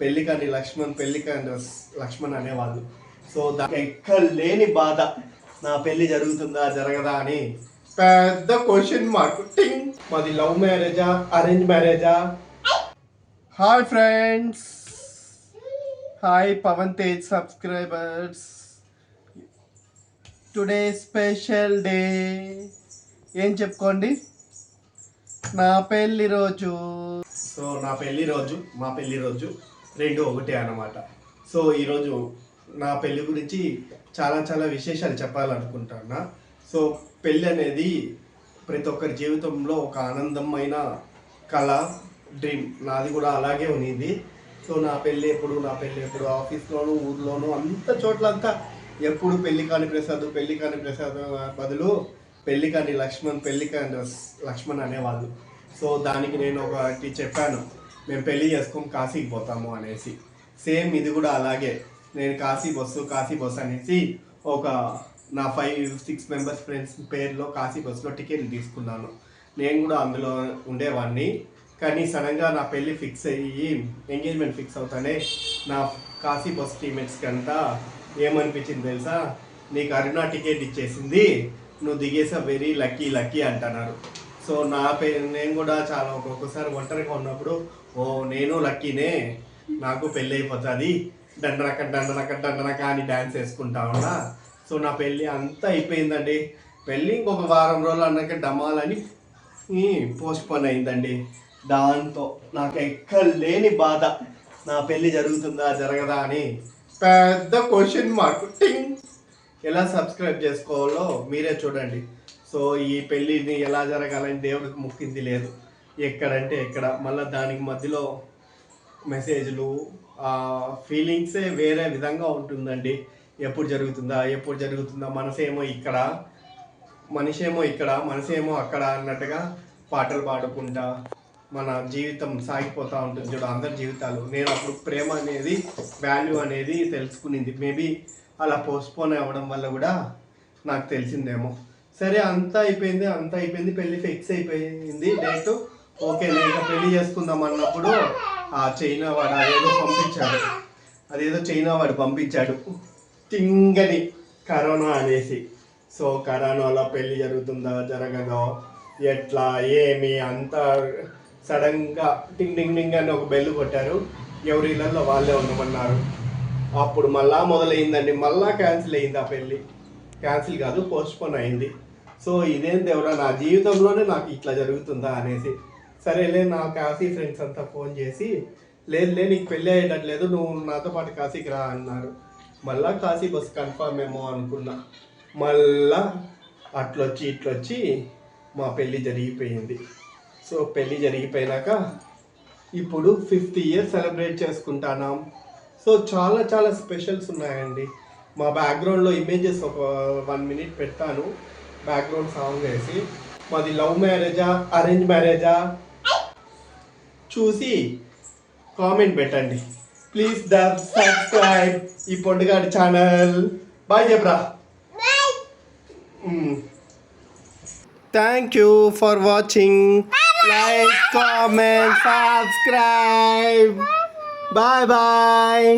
పెళ్ళికాని లక్ష్మణ్ పెళ్ళికాని లక్ష్మణ్ అనేవాళ్ళు. సో దానికి ఎక్కడ లేని బాధ నా పెళ్ళి జరుగుతుందా జరగదా అని పెద్ద క్వశ్చన్ మార్క్ టింగ్ మాది లవ్ మ్యారేజా అరేంజ్ మ్యారేజా hi friends hi Pavan Tej subscribers today special day ఏం చెప్పుకోండి? నా పెళ్ళి రోజు. సో నా పెళ్ళి రోజు మా పెళ్ళి రోజు రెండు ఒకటే అన్నమాట. సో ఈరోజు నా పెళ్ళి గురించి చాలా చాలా విశేషాలు చెప్పాలనుకుంటున్నా. సో పెళ్ళి అనేది ప్రతి ఒక్కరి జీవితంలో ఒక ఆనందమైన కళ డ్రీమ్. నాది కూడా అలాగే ఉన్నింది. సో నా పెళ్ళి ఎప్పుడు నా పెళ్ళి ఎప్పుడు ఆఫీస్లోను ఊర్లోనూ అంత చోట్ల అంతా ఎప్పుడు పెళ్ళి కాని ప్రసాద్ పెళ్ళి కాని ప్రసాద్ బదులు పెళ్ళి కాని లక్ష్మణ్ పెళ్ళి కాని లక్ష్మణ్ అనేవాళ్ళు. సో దానికి నేను ఒకటి చెప్పాను. మేము పెళ్ళి చేసుకొని కాశీకి పోతాము అనేసి. సేమ్ ఇది కూడా అలాగే. నేను కాశీ బస్సు కాశీ బస్సు అనేసి ఒక నా ఫైవ్ సిక్స్ మెంబర్స్ ఫ్రెండ్స్ పేరులో కాశీ బస్సులో టికెట్లు తీసుకున్నాను. నేను కూడా అందులో ఉండేవాడిని కానీ సడన్గా నా పెళ్ళి ఫిక్స్ అయ్యి ఎంగేజ్మెంట్ ఫిక్స్ అవుతానే నా కాశీ బస్ టీమేట్స్కి అంతా ఏమనిపించింది తెలుసా? నీకు అరుణ టికెట్ ఇచ్చేసింది నువ్వు దిగేసా వెరీ లక్కీ లక్కీ అంటున్నారు. సో నా పే నేను కూడా చాలా ఒక్కొక్కసారి ఒంటరిగా ఉన్నప్పుడు ఓ నేను లక్కీనే నాకు పెళ్ళి అయిపోతుంది దండనక దండనక దండనక అని డ్యాన్స్ వేసుకుంటా ఉన్నా. సో నా పెళ్ళి అంతా అయిపోయిందండి. పెళ్ళి ఇంకొక వారం రోజులు అన్నాక డమాలని పోస్ట్పోన్ అయిందండి. దాంతో నాకు ఎక్కడ లేని బాధ నా పెళ్ళి జరుగుతుందా జరగదా అని పెద్ద క్వశ్చన్ మార్క్ టింగ్. ఎలా సబ్స్క్రైబ్ చేసుకోవాలో మీరే చూడండి. సో ఈ పెళ్ళిని ఎలా జరగాలని దేవుడికి ముక్కింది లేదు. ఎక్కడంటే ఎక్కడ. మళ్ళీ దానికి మధ్యలో మెసేజ్లు ఫీలింగ్సే వేరే విధంగా ఉంటుందండి. ఎప్పుడు జరుగుతుందా ఎప్పుడు జరుగుతుందా మనసేమో ఇక్కడ మనిషేమో ఇక్కడ మనసేమో అక్కడ అన్నట్టుగా పాటలు పాడుకుంటా మన జీవితం సాగిపోతూ ఉంటుంది చూడు అందరి జీవితాలు. నేను అప్పుడు ప్రేమ అనేది వాల్యూ అనేది తెలుసుకునింది. మేబీ అలా పోస్ట్పోన్ అవ్వడం వల్ల కూడా నాకు తెలిసిందేమో. సరే అంతా అయిపోయింది అంతా అయిపోయింది పెళ్ళి ఫిక్స్ అయిపోయింది డేట్ ఓకే నేను పెళ్ళి చేసుకుందాం అన్నప్పుడు ఆ చైనా వాడు అదేదో పంపించాడు. అదేదో చైనా వాడు పంపించాడు. తింగని కరోనా అనేసి. సో కరోనాలో పెళ్ళి జరుగుతుందా జరగదో ఎట్లా ఏమి అంతా సడన్గా టింగ్ టింగ్ టింగ్ అని ఒక బెల్లు కొట్టారు. ఎవరి ఇళ్ళల్లో వాళ్ళే ఉండమన్నారు. అప్పుడు మళ్ళా మొదలైందండి మళ్ళా క్యాన్సిల్ అయింది ఆ పెళ్ళి క్యాన్సిల్ కాదు పోస్ట్పోన్ అయింది. సో ఇదేం దేవుడా నా జీవితంలోనే నాకు ఇట్లా జరుగుతుందా అనేసి. సరేలే నా కాశీ ఫ్రెండ్స్ అంతా ఫోన్ చేసి లేదు లే నీకు పెళ్ళి అయ్యేటట్లేదు నువ్వు నాతో పాటు కాశీకి రా అన్నారు. మళ్ళా కాశీ బస్ కన్ఫామ్ ఏమో అనుకున్నా. మళ్ళా అట్లొచ్చి ఇట్లొచ్చి మా పెళ్ళి జరిగిపోయింది. సో పెళ్ళి జరిగిపోయినాక ఇప్పుడు ఫిఫ్త్ ఇయర్ సెలబ్రేట్ చేసుకుంటున్నాం సో చాలా చాలా స్పెషల్స్ ఉన్నాయండి. మా బ్యాక్గ్రౌండ్లో ఇమేజెస్ ఒక వన్ మినిట్ పెడతాను. బ్యాక్గ్రౌండ్ సాంగ్ వేసి. మాది లవ్ మ్యారేజా అరేంజ్ మ్యారేజా చూసి కామెంట్ పెట్టండి. ప్లీజ్ ద సబ్స్క్రైబ్ ఈ పొండుగాడి ఛానల్ బాయ్ చెప్పరా thank you for watching like comment subscribe bye bye